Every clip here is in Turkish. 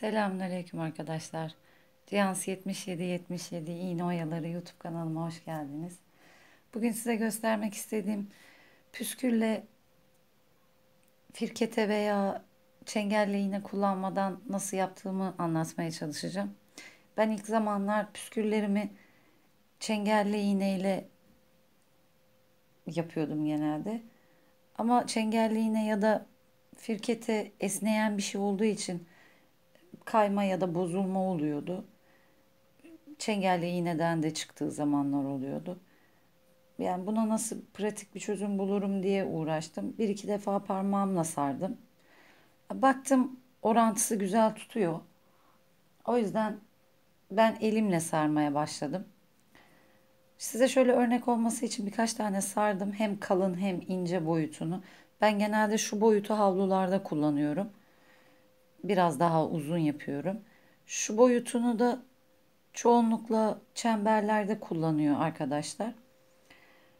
Selamünaleyküm arkadaşlar. Cihans 77 77 İğne Oyaları YouTube kanalıma hoş geldiniz. Bugün size göstermek istediğim püskülle firkete veya çengelle iğne kullanmadan nasıl yaptığımı anlatmaya çalışacağım. Ben ilk zamanlar püsküllerimi çengelle iğneyle yapıyordum genelde. Ama çengelle iğne ya da firkete esneyen bir şey olduğu için kayma ya da bozulma oluyordu. Çengelle iğneden de çıktığı zamanlar oluyordu. Yani buna nasıl pratik bir çözüm bulurum diye uğraştım. Bir iki defa parmağımla sardım. Baktım orantısı güzel tutuyor. O yüzden ben elimle sarmaya başladım. Size şöyle örnek olması için birkaç tane sardım. Hem kalın hem ince boyutunu. Ben genelde şu boyutu havlularda kullanıyorum biraz daha uzun yapıyorum. Şu boyutunu da çoğunlukla çemberlerde kullanıyor arkadaşlar.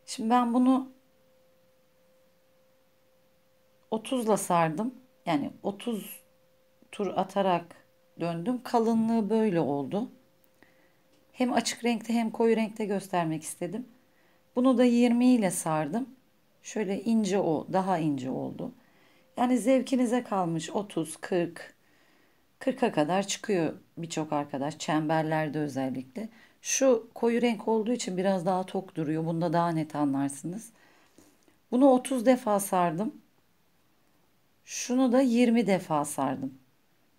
Şimdi ben bunu 30'la sardım. Yani 30 tur atarak döndüm. Kalınlığı böyle oldu. Hem açık renkte hem koyu renkte göstermek istedim. Bunu da 20 ile sardım. Şöyle ince o, daha ince oldu. Yani zevkinize kalmış 30, 40, 40'a kadar çıkıyor birçok arkadaş çemberlerde özellikle. Şu koyu renk olduğu için biraz daha tok duruyor. Bunda daha net anlarsınız. Bunu 30 defa sardım. Şunu da 20 defa sardım.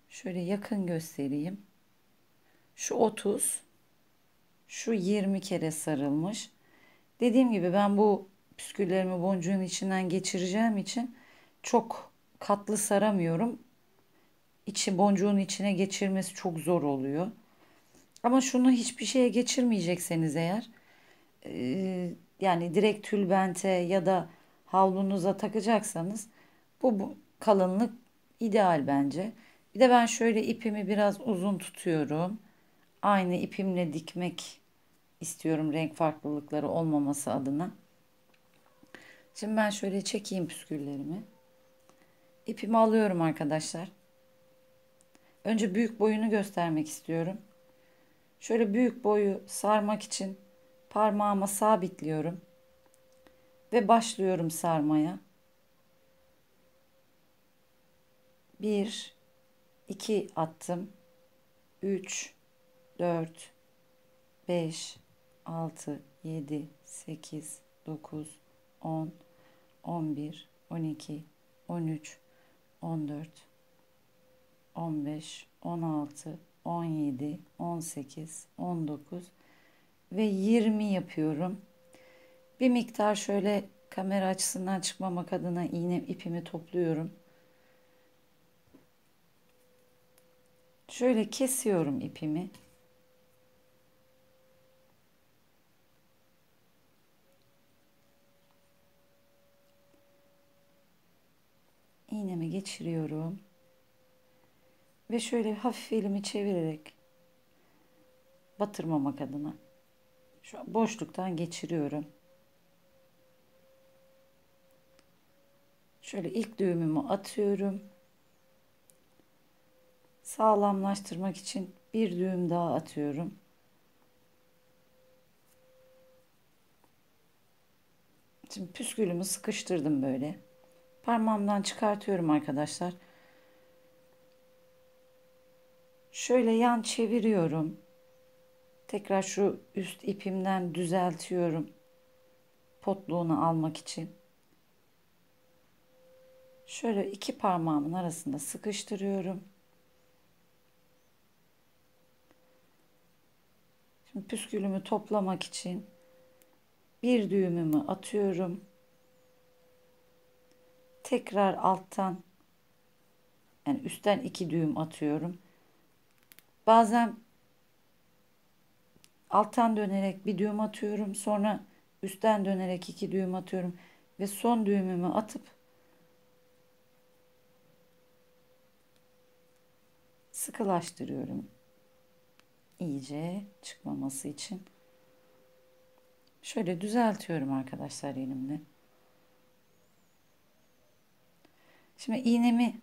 Şöyle yakın göstereyim. Şu 30, şu 20 kere sarılmış. Dediğim gibi ben bu püsküllerimi boncuğun içinden geçireceğim için çok katlı saramıyorum. İçi boncuğun içine geçirmesi çok zor oluyor. Ama şunu hiçbir şeye geçirmeyecekseniz eğer e, yani direkt tülbente ya da havlunuza takacaksanız bu, bu kalınlık ideal bence. Bir de ben şöyle ipimi biraz uzun tutuyorum. Aynı ipimle dikmek istiyorum renk farklılıkları olmaması adına. Şimdi ben şöyle çekeyim püsküllerimi. İpimi alıyorum arkadaşlar. Önce büyük boyunu göstermek istiyorum. Şöyle büyük boyu sarmak için parmağıma sabitliyorum. Ve başlıyorum sarmaya. 1 2 attım. 3 4 5 6 7 8 9 10 11 12 13 14 15 16 17 18 19 ve 20 yapıyorum. Bir miktar şöyle kamera açısından çıkmamak adına iğne ipimi topluyorum. Şöyle kesiyorum ipimi. iğnemi geçiriyorum. Ve şöyle hafif elimi çevirerek batırmamak adına şu an boşluktan geçiriyorum. Şöyle ilk düğümümü atıyorum. Sağlamlaştırmak için bir düğüm daha atıyorum. Şimdi püskülümü sıkıştırdım böyle. Parmağımdan çıkartıyorum arkadaşlar. Şöyle yan çeviriyorum. Tekrar şu üst ipimden düzeltiyorum. Potluğunu almak için. Şöyle iki parmağımın arasında sıkıştırıyorum. Şimdi püskülümü toplamak için bir düğümümü atıyorum. Tekrar alttan yani üstten iki düğüm atıyorum. Bazen alttan dönerek bir düğüm atıyorum. Sonra üstten dönerek iki düğüm atıyorum. Ve son düğümümü atıp sıkılaştırıyorum. İyice çıkmaması için. Şöyle düzeltiyorum arkadaşlar elimle. Şimdi iğnemi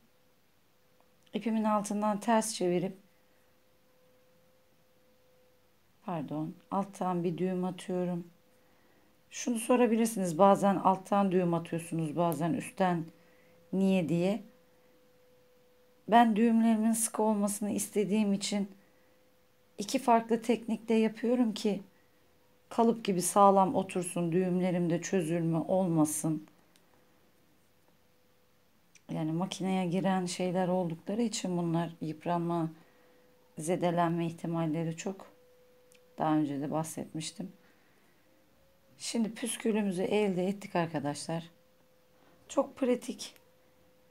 ipimin altından ters çevirip pardon alttan bir düğüm atıyorum. Şunu sorabilirsiniz. Bazen alttan düğüm atıyorsunuz, bazen üstten niye diye. Ben düğümlerimin sıkı olmasını istediğim için iki farklı teknikte yapıyorum ki kalıp gibi sağlam otursun, düğümlerimde çözülme olmasın. Yani makineye giren şeyler oldukları için bunlar yıpranma, zedelenme ihtimalleri çok. Daha önce de bahsetmiştim. Şimdi püskülümüzü elde ettik arkadaşlar. Çok pratik.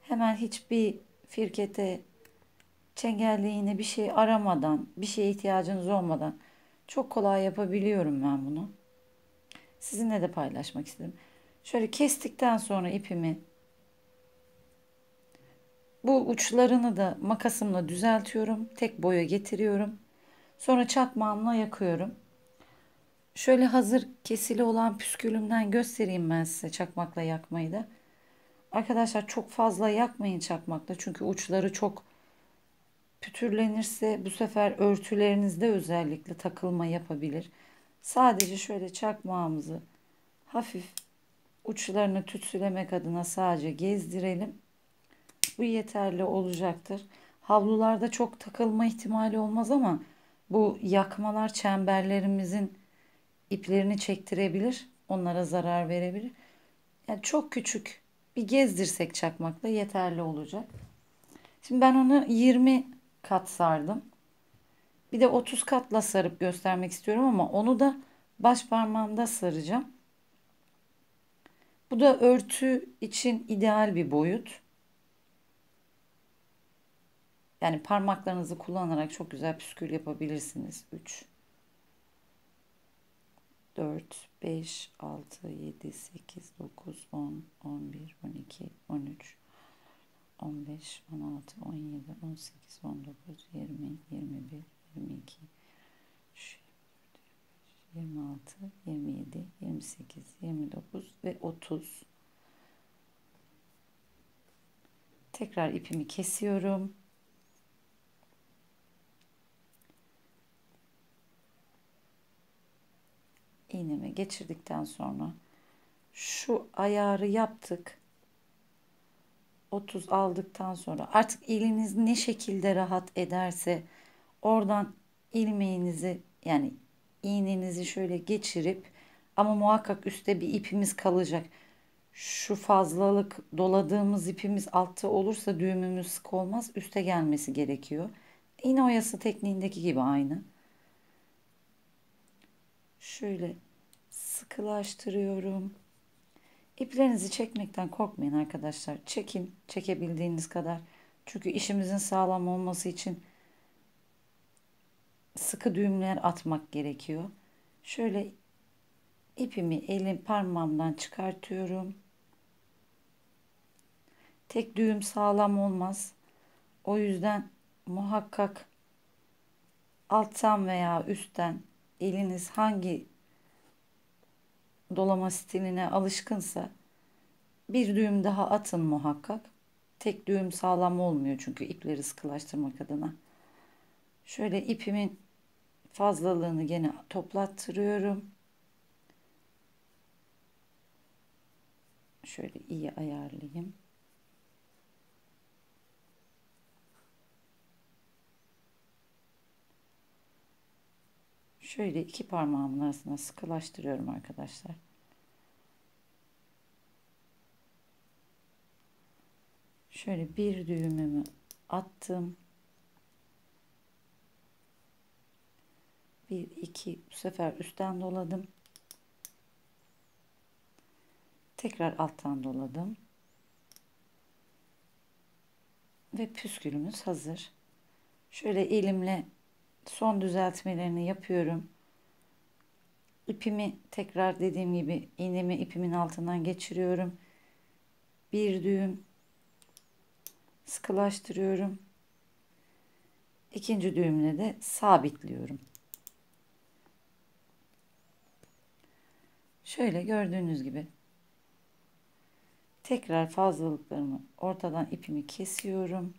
Hemen hiçbir firkete, çengelliğine bir şey aramadan, bir şeye ihtiyacınız olmadan çok kolay yapabiliyorum ben bunu. Sizinle de paylaşmak istedim. Şöyle kestikten sonra ipimi bu uçlarını da makasımla düzeltiyorum. Tek boya getiriyorum. Sonra çakmağımla yakıyorum. Şöyle hazır kesili olan püskülümden göstereyim ben size çakmakla yakmayı da. Arkadaşlar çok fazla yakmayın çakmakla çünkü uçları çok pütürlenirse bu sefer örtülerinizde özellikle takılma yapabilir. Sadece şöyle çakmağımızı hafif uçlarını tütsülemek adına sadece gezdirelim. Bu yeterli olacaktır. Havlularda çok takılma ihtimali olmaz ama bu yakmalar çemberlerimizin iplerini çektirebilir. Onlara zarar verebilir. Yani çok küçük bir gezdirsek çakmakla yeterli olacak. Şimdi ben onu 20 kat sardım. Bir de 30 katla sarıp göstermek istiyorum ama onu da baş parmağımda saracağım. Bu da örtü için ideal bir boyut. Yani parmaklarınızı kullanarak çok güzel püskül yapabilirsiniz. 3 4 5 6 7 8 9 10 11 12 13 15 16 17 18 19 20 21 22 26 27 28 29 ve 30 tekrar ipimi kesiyorum iğneme geçirdikten sonra şu ayarı yaptık. 30 aldıktan sonra artık eliniz ne şekilde rahat ederse oradan ilmeğinizi yani iğnenizi şöyle geçirip ama muhakkak üstte bir ipimiz kalacak. Şu fazlalık doladığımız ipimiz altta olursa düğümümüz sık olmaz. Üste gelmesi gerekiyor. İğne oyası tekniğindeki gibi aynı. Şöyle sıkılaştırıyorum. İplerinizi çekmekten korkmayın arkadaşlar. Çekin, çekebildiğiniz kadar. Çünkü işimizin sağlam olması için sıkı düğümler atmak gerekiyor. Şöyle ipimi elim parmağımdan çıkartıyorum. Tek düğüm sağlam olmaz. O yüzden muhakkak alttan veya üstten eliniz hangi dolama stiline alışkınsa bir düğüm daha atın muhakkak. Tek düğüm sağlam olmuyor çünkü ipleri sıkılaştırmak adına. Şöyle ipimin fazlalığını gene toplattırıyorum. Şöyle iyi ayarlayayım. Şöyle iki parmağımın arasına sıkılaştırıyorum arkadaşlar. Şöyle bir düğümümü attım. Bir, iki, bu sefer üstten doladım. Tekrar alttan doladım. Ve püskülümüz hazır. Şöyle elimle son düzeltmelerini yapıyorum. İpimi tekrar dediğim gibi iğnemi ipimin altından geçiriyorum. Bir düğüm sıkılaştırıyorum. İkinci düğümle de sabitliyorum. Şöyle gördüğünüz gibi tekrar fazlalıklarımı ortadan ipimi kesiyorum.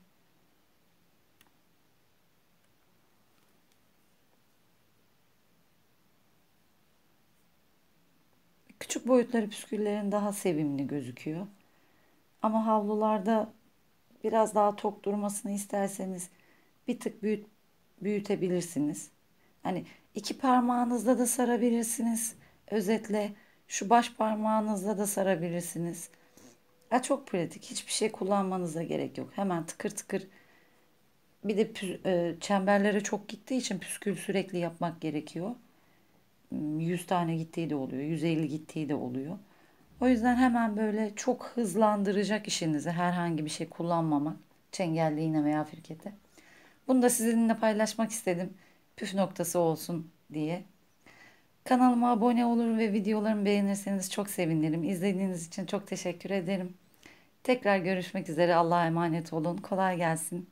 Küçük boyutları püsküllerin daha sevimli gözüküyor. Ama havlularda biraz daha tok durmasını isterseniz bir tık büyüt, büyütebilirsiniz. Hani iki parmağınızla da sarabilirsiniz. Özetle şu baş parmağınızla da sarabilirsiniz. Ya çok pratik. Hiçbir şey kullanmanıza gerek yok. Hemen tıkır tıkır bir de pü- e, çemberlere çok gittiği için püskül sürekli yapmak gerekiyor. 100 tane gittiği de oluyor. 150 gittiği de oluyor. O yüzden hemen böyle çok hızlandıracak işinizi herhangi bir şey kullanmamak. Çengelli iğne veya firkete. Bunu da sizinle paylaşmak istedim. Püf noktası olsun diye. Kanalıma abone olur ve videolarımı beğenirseniz çok sevinirim. İzlediğiniz için çok teşekkür ederim. Tekrar görüşmek üzere. Allah'a emanet olun. Kolay gelsin.